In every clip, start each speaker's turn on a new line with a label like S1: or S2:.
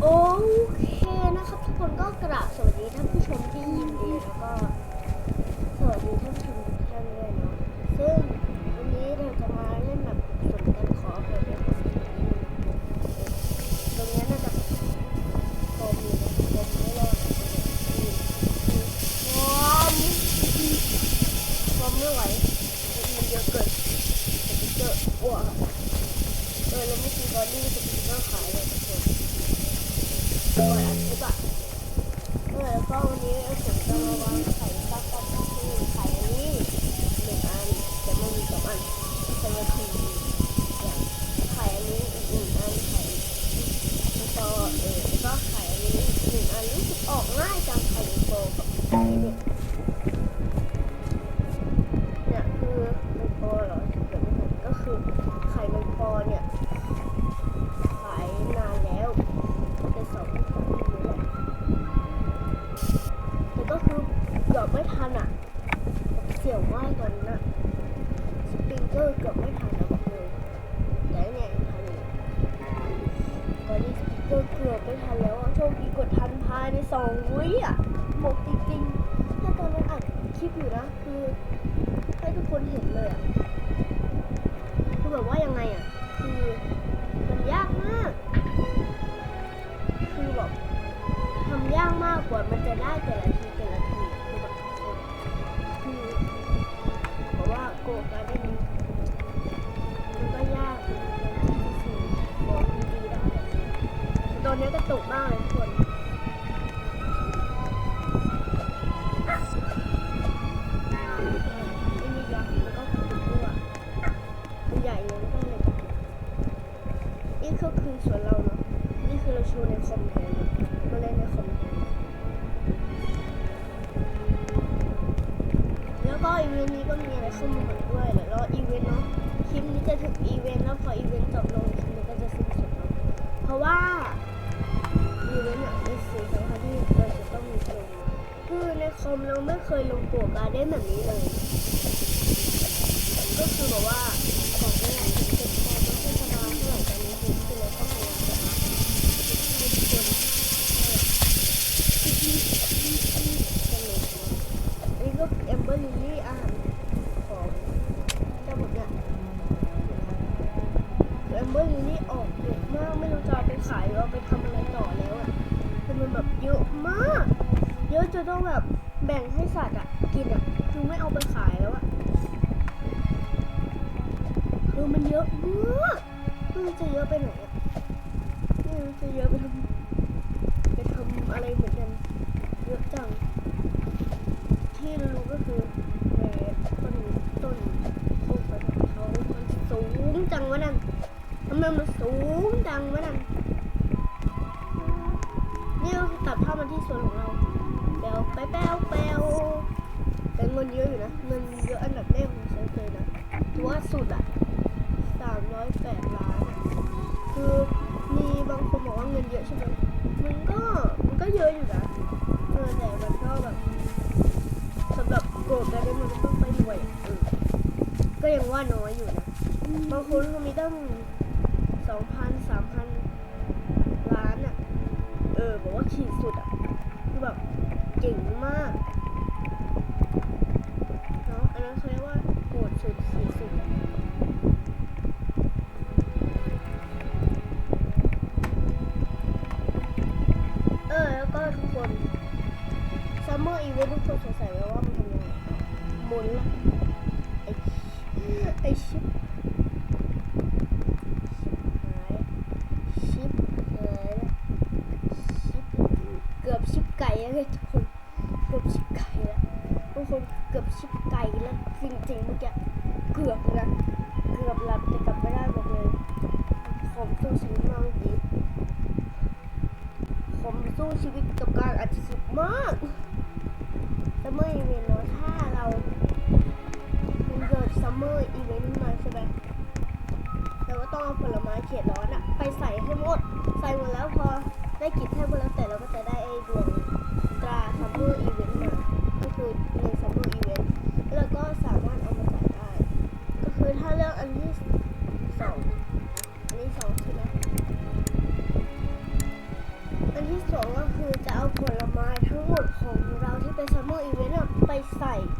S1: โอเคนะครับทุกคนก็กราบสวัสดีท่านผู้ชมที่ยินดีแล้วก็สวัสดีท่านผู้ชมทุกท่านด้วยเนาะซึ่งวันนี้เราจะมา เบอร์ลิลลี่ออกเยอะมากไม่รู้จะเอาไปขายหรือเอาไปทำอะไรต่อแล้วอะคือมันแบบเยอะมาก เยอะจนต้องแบบแบ่งให้สัตว์อะกินอะคือไม่เอาไปขายแล้วอะคือมันเยอะมากมันจะเยอะไปไหนอะมันจะเยอะไปทำไปทำอะไรเหมือนกันเยอะจังที่รู้ก็คือ ทำไมมันสูงจังวะนั่นนี่เราตัดภาพมาที่สวนของเราแปลวไปแปลวแปลวแต่เงินเยอะอยู่นะเงินเยอะอันดับแรกของฉันเลยนะถือว่าสุดอะสามร้อยแปดล้านคือมีบางคนบอกว่าเงินเยอะใช่ไหมมันก็มันก็เยอะอยู่นะเออแต่มันก็แบบสำหรับโกรธกันมันต้องไปหน่วยเออก็ยังว่าน้อยอยู่นะบางคนเขามีตั้ง สองพันสามพันล้านอะ เออบอกว่าขีดสุดอะ คือแบบเก่งมาก เนาะอันนั้นเขาเรียกว่าโหดสุดขีด สู้ชีวิตกับการอัดคลิปมากซัมเมอร์อีเวนต์เนาะถ้าเรามันเกิดซัมเมอร์อีเวนต์มาใช่ไหมเราก็ต้องเอาผลไม้เขตร้อนอะไปใส่ให้หมด ใส่หมดแล้วพอได้กินให้หมดแล้วแต่เราก็จะได้ไอ้ดวงตราซัมเมอร์อีเวนต์มาก็คือในซัมเมอร์อีเวนต์แล้วก็สามารถเอามาใส่ได้ ก็คือถ้าเลือกอันที่ empezamos not by side.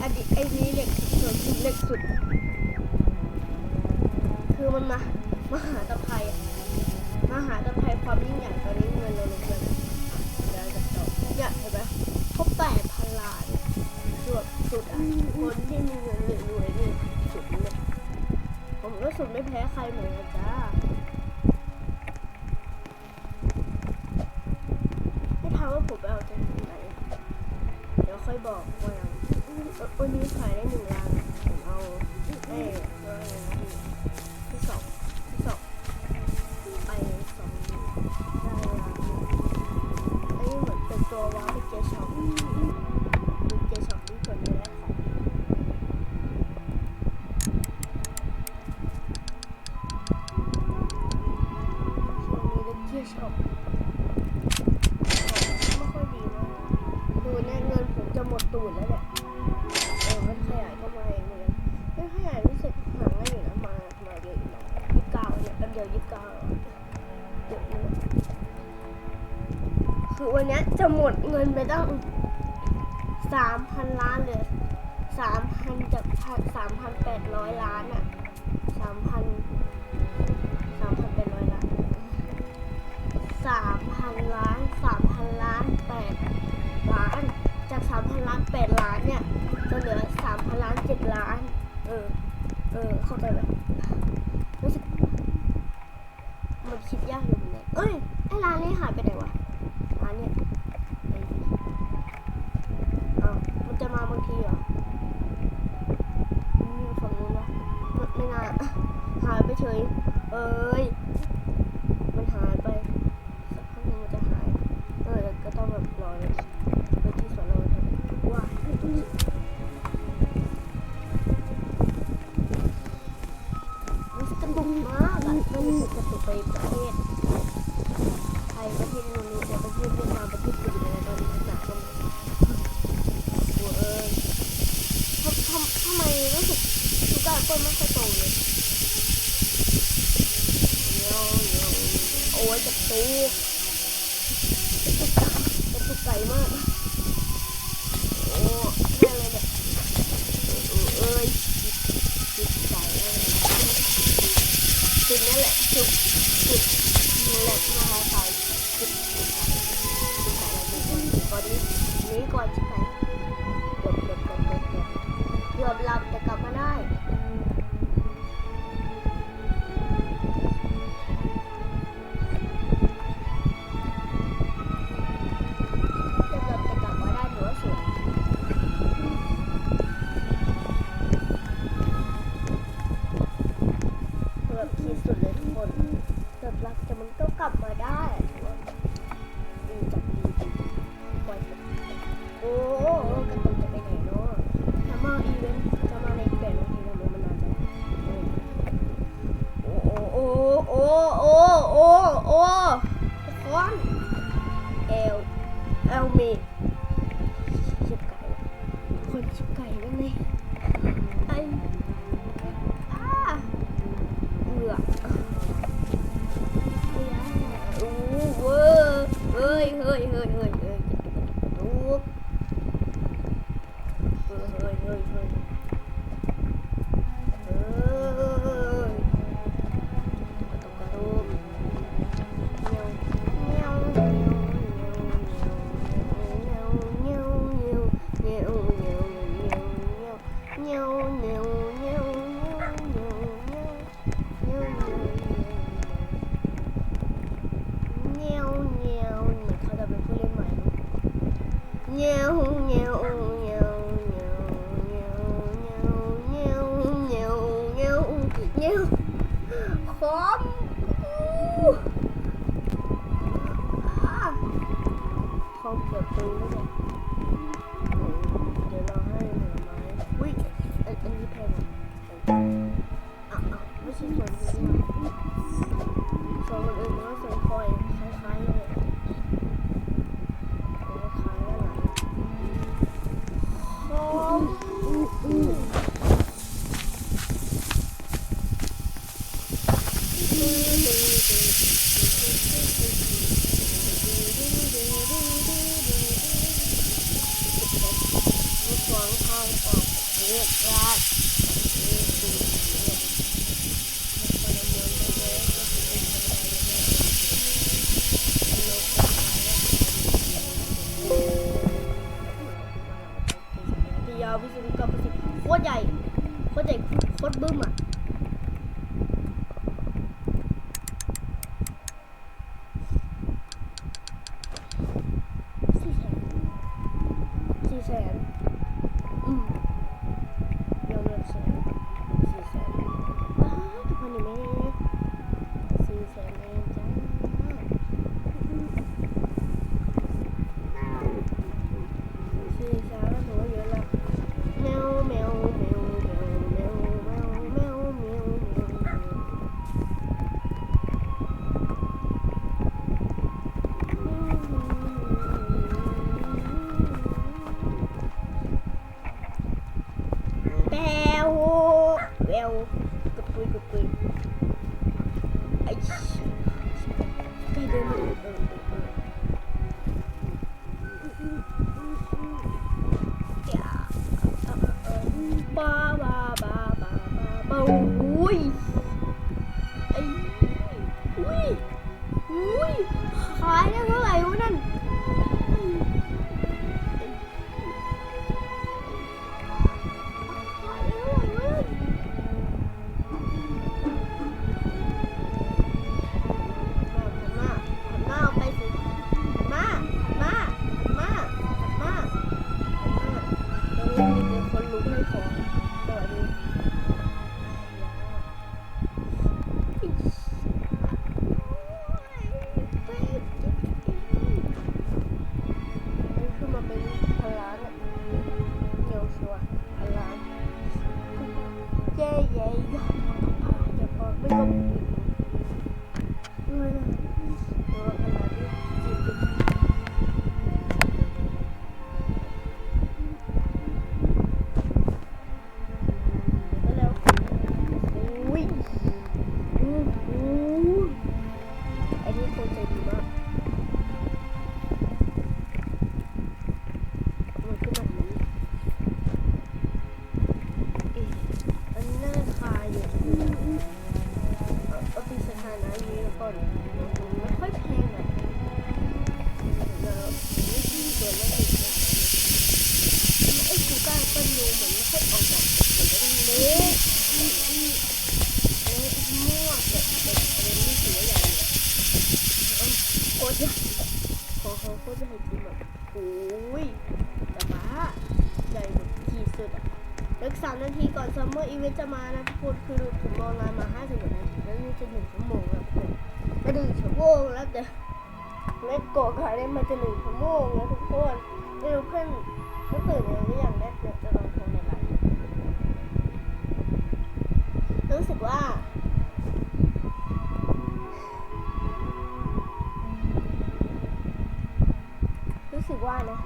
S1: อันนี้ไอ้นี้เล็กสุดเล็กสุด คือมันมามหาตะไคร่มาหาตะไคร่ความยิ่งใหญ่ตอนนี้เงินเราลงเงินเดี๋ยวจะจบยากเห็นไหมเขาแปดพันล้านสุดสุดอะคนที่มีเงินรวยๆนี่สุดเลยผมก็สุดไม่แพ้ใครเหมือนกันจ้า ด้หนึ่งลังผมเอาได้ตัวนึงที่สองที่สองไปสองได้ลังอันนี้เหมือนเป็นตัวว้าวเจช็อปเจช็อปที่คนนี้ได้ของช่วงนี้เจช็อปไม่ค่อยดีนะดูแน่เงินผมจะหมดตูดแล้วแหละ หมดเงินไปตั้งสามพันล้านเลยสามพันจากสามพันแปดร้อยล้านอะ ยเฮ้ยเฮ้ย Uy! จะหนึ่งชั่วโมงแล้วจะหนึ่งชั่วโมงแล้วแต่เล่นโกะค่ะเล่นมาจะหนึ่งชั่วโมงแล้วทุกคนไม่รู้เพื่อนก็ตื่นแล้หรือยังแม่เดี๋จะลองโทรในไลนรู้สึกว่ารู้สึกว่านะ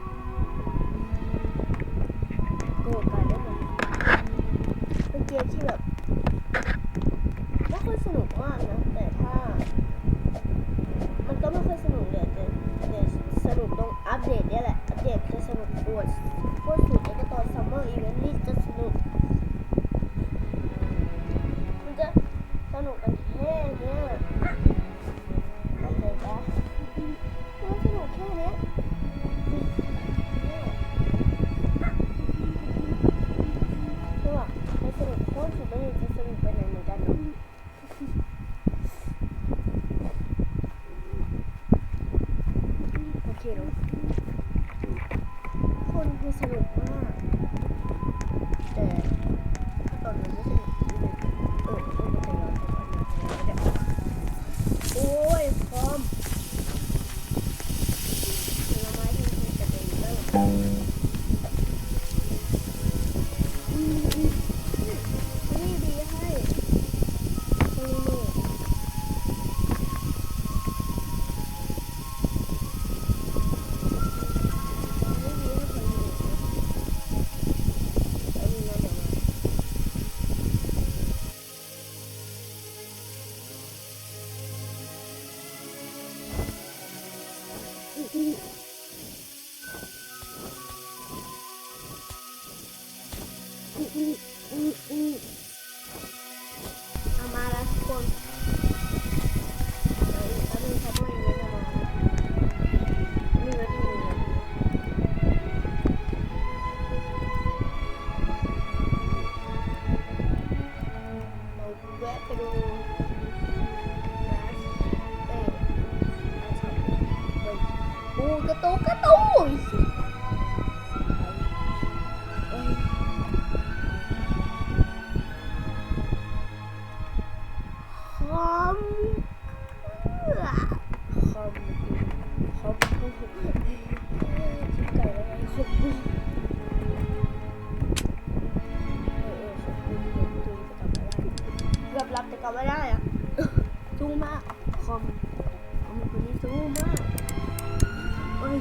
S1: Thank you. บแต่กลับไม่ได้อะสู้มากคอมคอมคนนี้สู้มากเอ้ย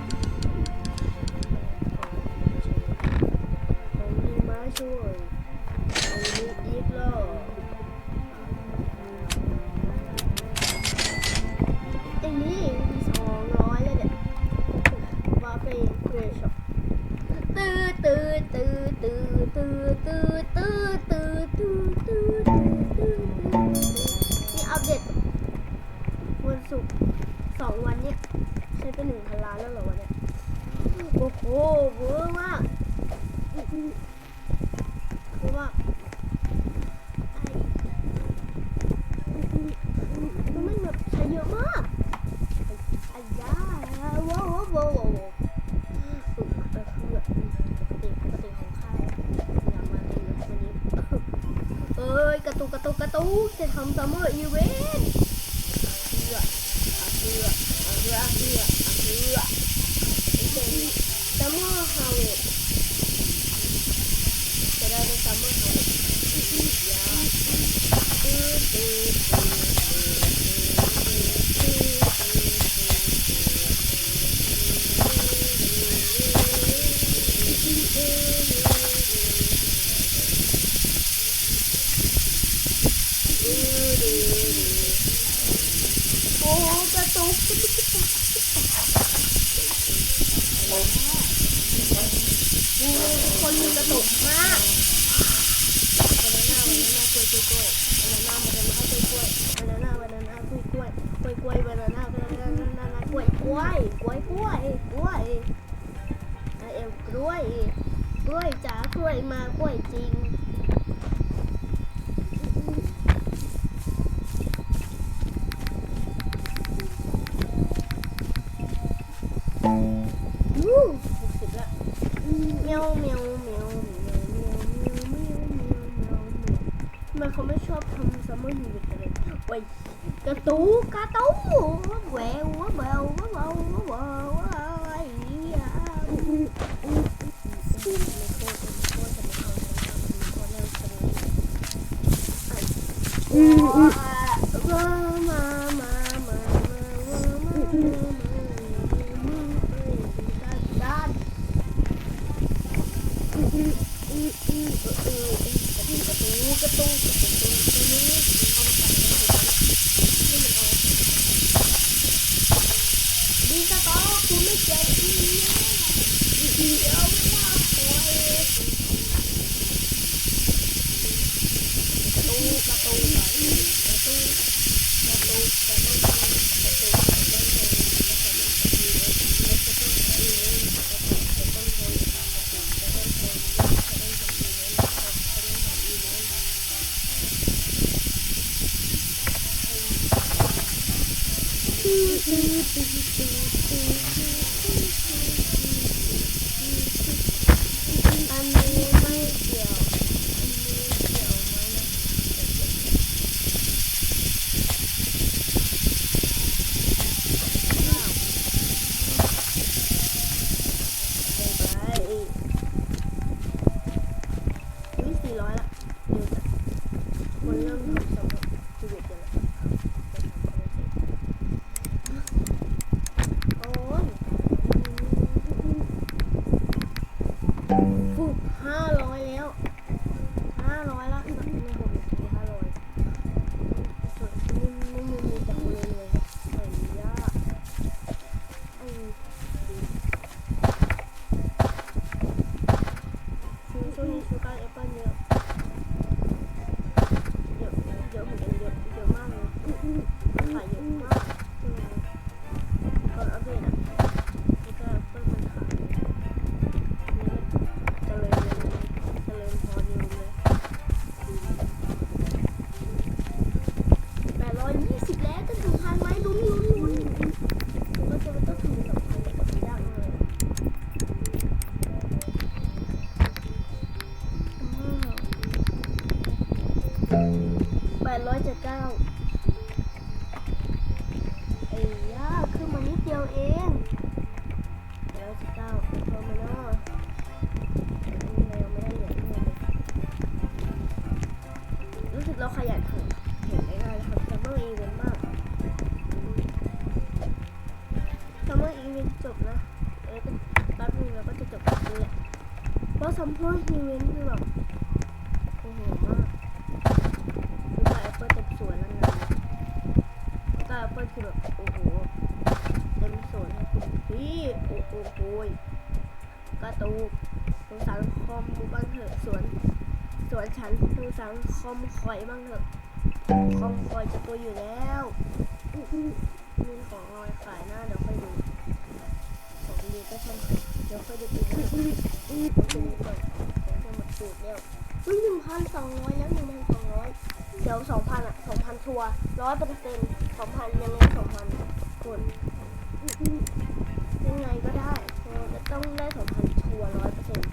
S1: กระตุกกระตุกกระตุกจะทำซัมเมอร์อีเวนต์เพื่อเพื่อเพื่อเพื่อเพื่อซัมเมอร์ฮาวจะได้เป็นซัมเมอร์ฮาว Bisa kau kulit jadi ini. Iya. ำพูดอีเวนต์คือแบบโอ้โหมากดูไก่แอปเปิลเต็มสวนแล้วนะไก่แอปเปิลคือแบบโอ้โหเต็มสวนนะคุณพี่โอ้โหโอ้ยกระตูสงสารคอมบ้างเถอะสวนสวนฉันสงสารคอมคอยบ้างเถอะคอมคอยจะตัวอยู่แล้วมีของลอยขายหน้าเดี๋ยวค่อยดูของดีก็ช่างเดี๋ยวค่อยดู เฮ้ยหนึ่งพันสองร้อยแล้วหนึ่งพันสองร้อยเดี๋ยวสองพันอะสองพันทัวร้อยเปอร์เซ็นต์สองพันยังไงสองพันคนยังไงก็ได้จะต้องได้สองพันทัวร้อยเปอร์เซ็นต์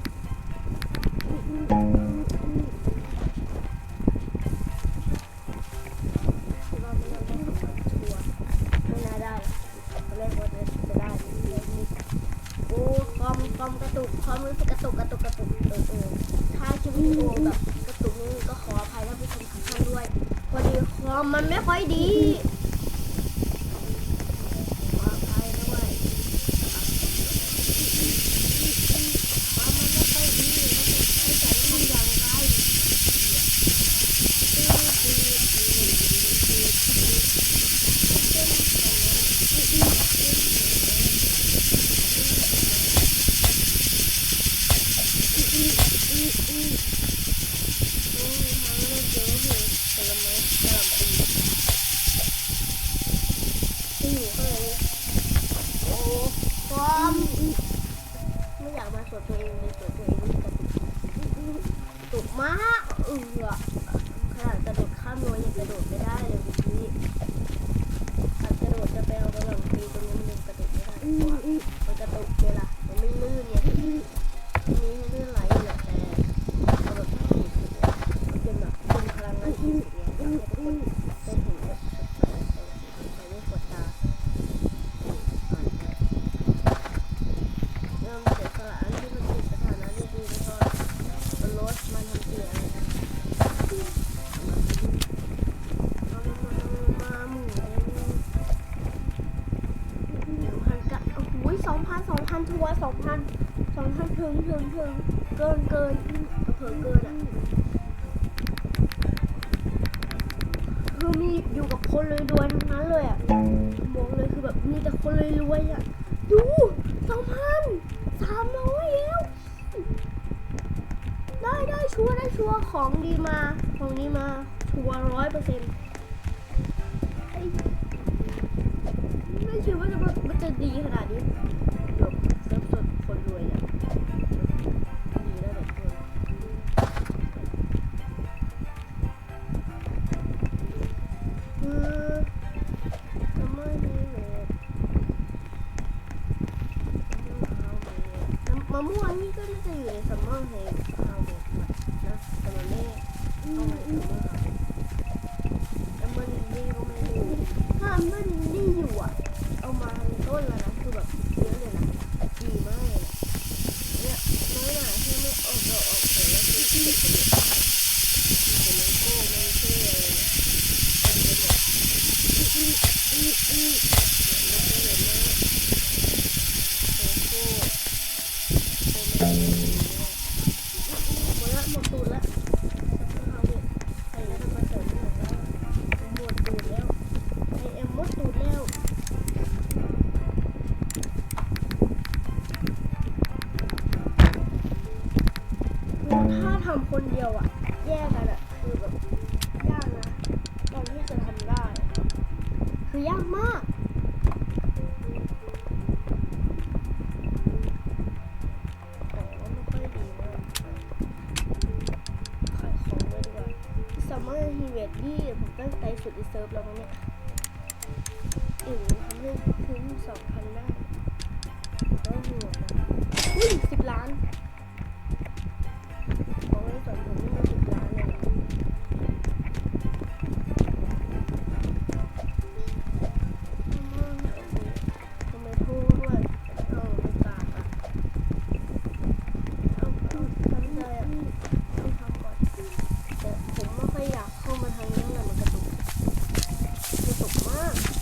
S1: video up.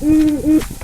S1: 嗯嗯